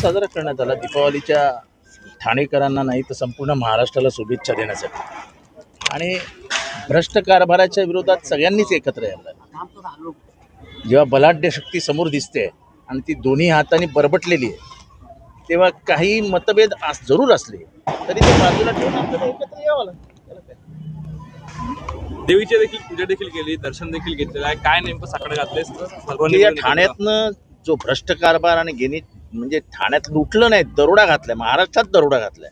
साजरा करण्यात आला. दीपावलीच्या ठाणेकरांना नाही तर संपूर्ण महाराष्ट्राला शुभेच्छा देण्यासाठी. आणि भ्रष्ट कारभाराच्या विरोधात सगळ्यांनीच एकत्र यायला जेव्हा बलाढ्य शक्ती समोर दिसते आणि ती दोन्ही हाताने बरबटलेली आहे तेव्हा काही मतभेद आस- जरूर असले तरी ते बाजूला ठेवून आपल्याला एकत्र यावं लागतं. देवीची देखील पूजा देखील केली दर्शन देखील घेतलेलं आहे. काय नेमकं साकडं म्हणजे या ठाण्यातनं जो भ्रष्ट कारभार आणि गेनी म्हणजे ठाण्यात लुटलं नाही दरोडा घातलाय. महाराष्ट्रात दरोडा घातलाय.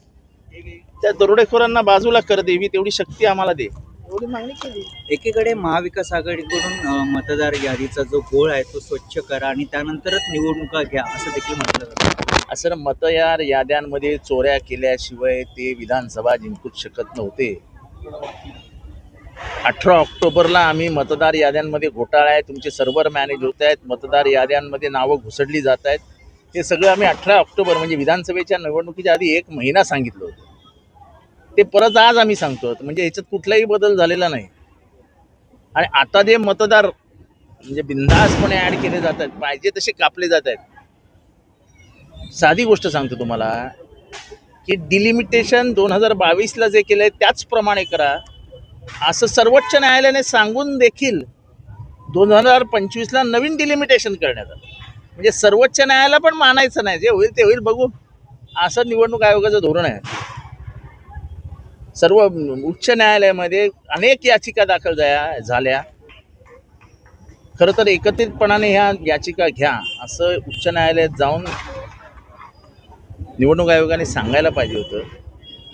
त्या दरोडेखोरांना बाजूला कर देवी तेवढी शक्ती आम्हाला दे. एवढी मागणी केली. एकीकडे महाविकास आघाडीकडून मतदार यादीचा जो गोळ आहे तो स्वच्छ करा आणि त्यानंतरच निवडणुका घ्या असं देखील म्हटलं जातं. असं मतदार याद्यांमध्ये चोऱ्या केल्याशिवाय ते विधानसभा जिंकूच शकत नव्हते. अठरा ऑक्टोबरला आम्ही मतदार याद्यांमध्ये घोटाळा आहे तुमचे सर्व्हर मॅनेज होत आहेत मतदार याद्यांमध्ये नावं घुसडली जात आहेत. हे सगळं आम्ही अठरा ऑक्टोबर म्हणजे विधानसभेच्या निवडणुकीच्या आधी एक महिना सांगितलं होतं. ते परत आज आम्ही सांगतो म्हणजे ह्याच्यात कुठलाही बदल झालेला नाही. आणि आता जे मतदार म्हणजे बिंदासपणे ॲड केले जात आहेत पाहिजे तसे कापले जात आहेत. साधी गोष्ट सांगतो तुम्हाला की डिलिमिटेशन दोन हजार बावीसला जे केलंय त्याचप्रमाणे करा. असं सर्वोच्च न्यायालयाने सांगून देखील दोन हजार पंचवीसला नवीन डिलिमिटेशन करण्यात आलं. म्हणजे सर्वोच्च न्यायालयाला पण मानायचं नाही. जे होईल ते होईल. बघू. असं निवडणूक आयोगाचं धोरण आहे. सर्व उच्च न्यायालयामध्ये अनेक याचिका दाखल झाल्या झाल्या. खरं तर एकत्रितपणाने ह्या याचिका घ्या. असं उच्च न्यायालयात जाऊन निवडणूक आयोगाने सांगायला पाहिजे होतं.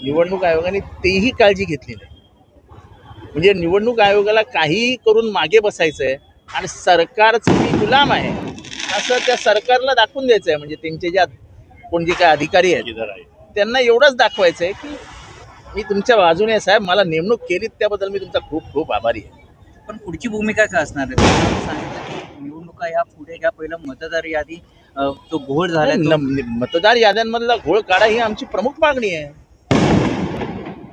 निवडणूक आयोगाने तेही काळजी घेतली नाही. म्हणजे निवडणूक आयोगाला काहीही करून मागे बसायचं आहे आणि सरकारचं मी गुलाम आहे असं त्या सरकारला दाखवून द्यायचं आहे म्हणजे त्यांचे ज्या कोण जे काय अधिकारी आहेत त्यांना एवढंच दाखवायचं आहे की मी तुमच्या बाजूने आहे साहेब. मला नेमणूक केलीत त्याबद्दल मी तुमचा खूप खूप आभारी आहे. पण पुढची भूमिका काय असणार आहे? सांगितलं की निवडणुका या पुढे घ्या. पहिलं मतदार यादी तो घोळ झाला मतदार याद्यांमधला घोळ काढा ही आमची प्रमुख मागणी आहे.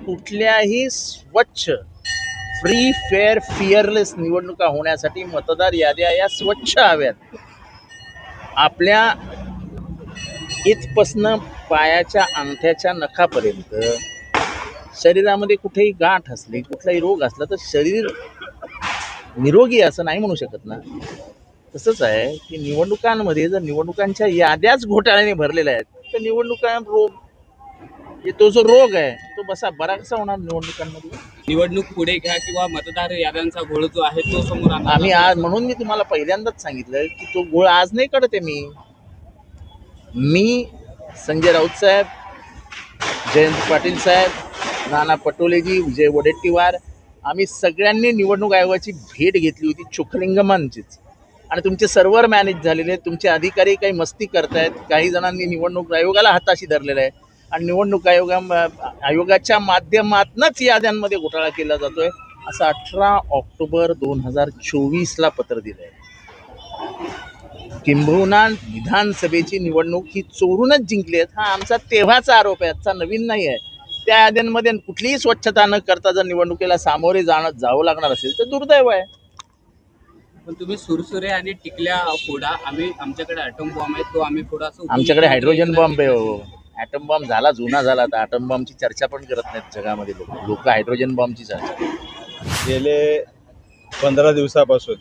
कुठल्याही स्वच्छ फ्री फेअर फिअरलेस निवडणुका होण्यासाठी मतदार याद्या या स्वच्छ हव्यात. आपल्या इथपासनं पायाच्या अंगठ्याच्या नखापर्यंत शरीरामध्ये कुठेही गाठ असली कुठलाही रोग असला तर शरीर निरोगी असं नाही म्हणू शकत ना. तसंच आहे की निवडणुकांमध्ये जर निवडणुकांच्या याद्याच घोटाळ्याने भरलेल्या आहेत तर निवडणुका रोग म्हणजे तो जो रोग आहे तो बसा बरा कसा होणार निवडणुकांमध्ये. निवडणूक पुढे घ्या किंवा मतदार याद्यांचा घोळ जो आहे तो समोर आम्ही आज म्हणून मी तुम्हाला पहिल्यांदाच सांगितलं की तो गोळ आज नाही काढत आहे मी. मी संजय राऊत साहेब जयंत पाटील साहेब नाना पटोलेजी विजय वडेट्टीवार आम्ही सगळ्यांनी निवडणूक आयोगाची भेट घेतली होती चोखलिंगमांचीच आणि तुमचे सर्व्हर मॅनेज झालेले आहेत तुमचे अधिकारी काही मस्ती करतायत काही जणांनी निवडणूक आयोगाला हाताशी धरलेलं आहे. आणि निवडणूक आयोगा आयोगाच्या माध्यमातूनच याद्यांमध्ये घोटाळा केला जातोय असं अठरा ऑक्टोबर दोन हजार चोवीसला पत्र दिलं आहे किंबहुना विधानसभेची निवडणूक ही चोरूनच जिंकली आहेत. हा आमचा तेव्हाचा आरोप आहे आजचा नवीन नाही आहे. त्या याद्यांमध्ये कुठलीही स्वच्छता न करता जर निवडणुकीला सामोरे जाणं जावं लागणार असेल तर दुर्दैव आहे. पण तुम्ही सुरसुरे आणि टिकल्या फोडा आम्ही आमच्याकडे ॲटम बॉम्ब आहे तो आम्ही फोडा आमच्याकडे हायड्रोजन बॉम्ब आहे हो. ॲटम बॉम्ब झाला जुना झाला आता ॲटम बॉम्बची चर्चा पण करत नाहीत जगामध्ये लोक लोक हायड्रोजन बॉम्बची चर्चा करतात. गेले पंधरा दिवसापासून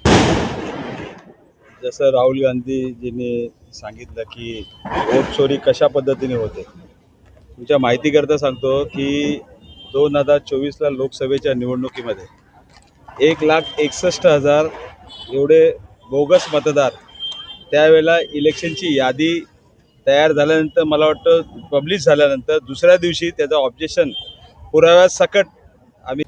जसं राहुल गांधीजींनी सांगितलं की वोट चोरी कशा पद्धतीने होते तुमच्या माहितीकरता सांगतो की दोन हजार चोवीसला लोकसभेच्या निवडणुकीमध्ये एक लाख एकसष्ट हजार एवढे बोगस मतदार त्यावेळेला इलेक्शनची यादी तयार झाल्यानंतर मला वाटतं पब्लिश झाल्यानंतर दुसऱ्या दिवशी त्याचं ऑब्जेक्शन पुराव्यासकट आम्ही